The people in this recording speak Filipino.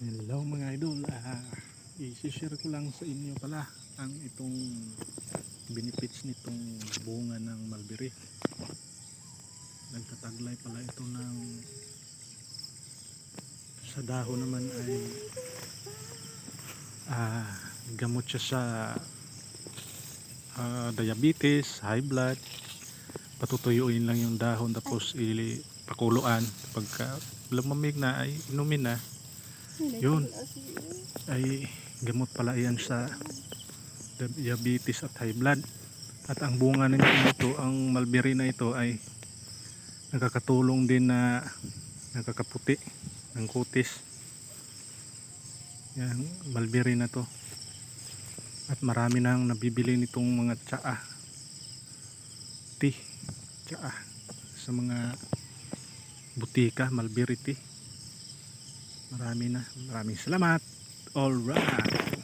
Hello mga idol, ah, i-share ko lang sa inyo pala ang itong benefits nitong bunga ng mulberry. Nagtataglay pala ito ng sa dahon naman ay ah, gamot siya sa ah, diabetes, high blood. Patutuyuin lang yung dahon tapos ipakuluan. Pagka lumamig na ay inumin na Yun. ay gamot pala yan sa diabetes at high blood. At ang bunga nito ito ang mulberry na ito ay nakakatulong din na nakakaputi ng kutis. Yan mulberry na to. At marami nang nabibili nitong mga tsaa. Tea. Tsaa. Sa mga butika mulberry tea marami na maraming salamat. Alright